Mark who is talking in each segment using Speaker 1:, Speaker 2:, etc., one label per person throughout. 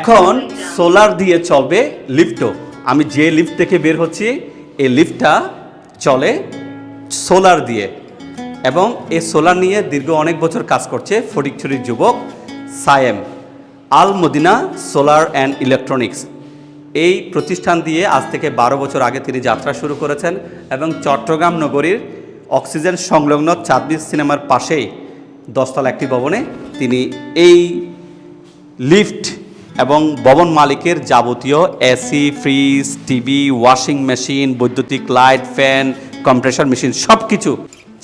Speaker 1: এখন সোলার দিয়ে চলবে লিফটও। আমি যে লিফট থেকে বের হচ্ছি, এই লিফটটা চলে সোলার দিয়ে। এবং এই সোলার নিয়ে দীর্ঘ অনেক বছর কাজ করছে ফটিকছড়ির যুবক Sayem Al Madina solar and electronics. এই প্রতিষ্ঠান দিয়ে আজ থেকে বারো বছর আগে তিনি যাত্রা শুরু করেছেন এবং চট্টগ্রাম নগরীর অক্সিজেন সংলগ্ন চাঁদবির সিনেমার পাশেই দশতলা একটি ভবনে তিনি এই লিফট এবং ভবন মালিকের যাবতীয় AC, fridge, TV, washing machine, বৈদ্যুতিক লাইট, ফ্যান, কম্প্রেসর মেশিন সব কিছু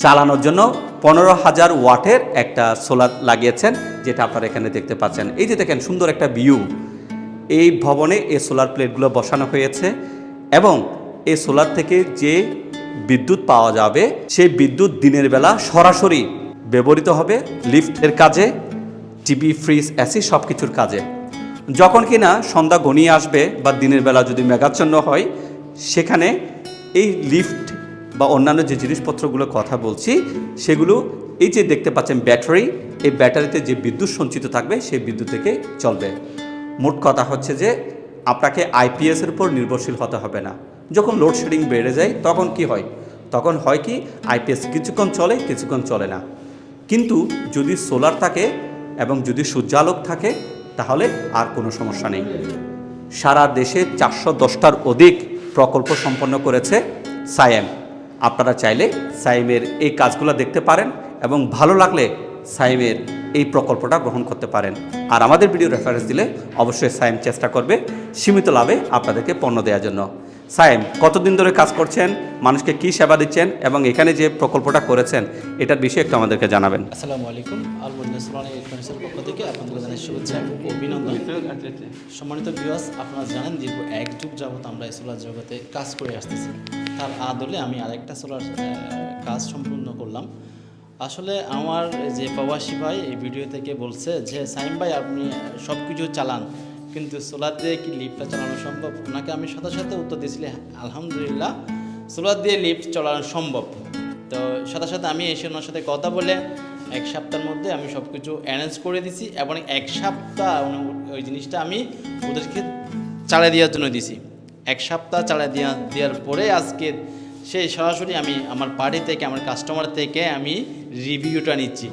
Speaker 1: চালানোর জন্য পনেরো হাজার ওয়াটের একটা সোলার লাগিয়েছেন, যেটা আপনারা এখানে দেখতে পাচ্ছেন। এই যে দেখেন, সুন্দর একটা ভিউ এই ভবনে এই সোলার প্লেটগুলো বসানো হয়েছে এবং এই সোলার থেকে যে বিদ্যুৎ পাওয়া যাবে, সেই বিদ্যুৎ দিনের বেলা সরাসরি ব্যবহৃত হবে লিফটের কাজে, টিভি, ফ্রিজ, এসি সব কিছুর কাজে। যখন কিনা সন্ধ্যা ঘনিয়ে আসবে বা দিনের বেলা যদি মেঘাচ্ছন্ন হয়, সেখানে এই লিফট বা অন্যান্য যে জিনিসপত্রগুলো কথা বলছি, সেগুলো এই যে দেখতে পাচ্ছেন ব্যাটারি, এই ব্যাটারিতে যে বিদ্যুৎ সঞ্চিত থাকবে, সেই বিদ্যুৎ থেকে চলবে। মোট কথা হচ্ছে যে আপনাকে আইপিএসের উপর নির্ভরশীল হতে হবে না। যখন লোডশেডিং বেড়ে যায়, তখন কি হয়? তখন হয় কি আইপিএস কিছুক্ষণ চলে কিছুক্ষণ চলে না। কিন্তু যদি সোলার থাকে এবং যদি সূর্যালোক থাকে তাহলে আর কোনো সমস্যা নেই। সারা দেশে চারশো দশটার অধিক প্রকল্প সম্পন্ন করেছে সায়েম আপনারা চাইলে সাইমের এই কাজগুলো দেখতে পারেন এবং ভালো লাগলে সাইমের এই প্রকল্পটা গ্রহণ করতে পারেন। আর আমাদের ভিডিও রেফারেন্স দিলে অবশ্যই সাইম চেষ্টা করবে সীমিত লাভে আপনাদেরকে পণ্য দেওয়ার জন্য। সাইম কতদিন ধরে কাজ করছেন, মানুষকে কি সেবা দিচ্ছেন এবং এখানে যে প্রকল্পটা করেছেন, এটার বিষয়ে একটু আমাদেরকে জানাবেন।
Speaker 2: আসসালামু আলাইকুম আলমুদ্দিন পক্ষ থেকে আপনাদের জানাই শুভেচ্ছা অভিনন্দন। সম্মানিত ভিউয়ার্স আপনারা জানেন দীর্ঘ এক যুগ যাবত আমরা সোলার জগতে কাজ করে আসতেছি। তার আদলে আমি আরেকটা সোলার কাজ সম্পূর্ণ করলাম। আসলে আমার যে প্রবাসী ভাই এই ভিডিও থেকে বলছে যে সাইম ভাই, আপনি সব কিছু চালান। কিন্তু সোলার দিয়ে কি লিফটটা চালানো সম্ভব? ওনাকে আমি সাথে সাথে উত্তর দিয়েছিলাম আলহামদুলিল্লাহ সোলার দিয়ে লিফট চালানো সম্ভব। তো সাথে সাথে আমি এসে ওনার সাথে কথা বলে এক সপ্তাহের মধ্যে আমি সব কিছু অ্যারেঞ্জ করে দিছি এবং এক সপ্তাহ ওই জিনিসটা আমি ওদেরকে চালিয়ে দেওয়ার জন্য দিছি এক সপ্তাহ চালিয়ে দেওয়া, দেওয়ার পরে আজকে সেই সরাসরি আমি আমার পার্টি থেকে, আমার কাস্টমার থেকে আমি রিভিউটা নিচ্ছি।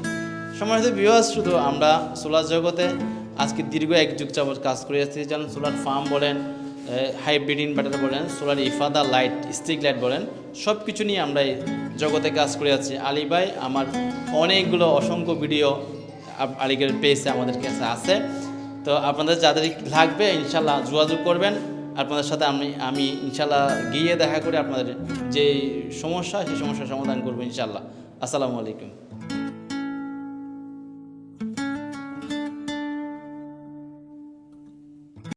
Speaker 2: সম্মানিত ভিউয়ার্স শুধু আমরা সোলার জগতে আজকে দীর্ঘ এক যুগ যাবত কাজ করে আসছি যেমন সোলার ফার্ম বলেন হাইব্রিড ইনভার্টার বলেন সোলার ইফাদা লাইট স্ট্রিক লাইট বলেন সব কিছু নিয়ে আমরা এই জগতে কাজ করে যাচ্ছি আলী ভাই, আমার অনেকগুলো অসংখ্য ভিডিও আলিগের পেজে আমাদের কাছে আছে। তো আপনাদের যাদের লাগবে, ইনশাল্লাহ যোগাযোগ করবেন। আপনাদের সাথে আমি আমি ইনশাল্লাহ গিয়ে দেখা করে আপনাদের যে সমস্যা, সেই সমস্যার সমাধান করব ইনশাল্লাহ। আসসালামু আলাইকুম।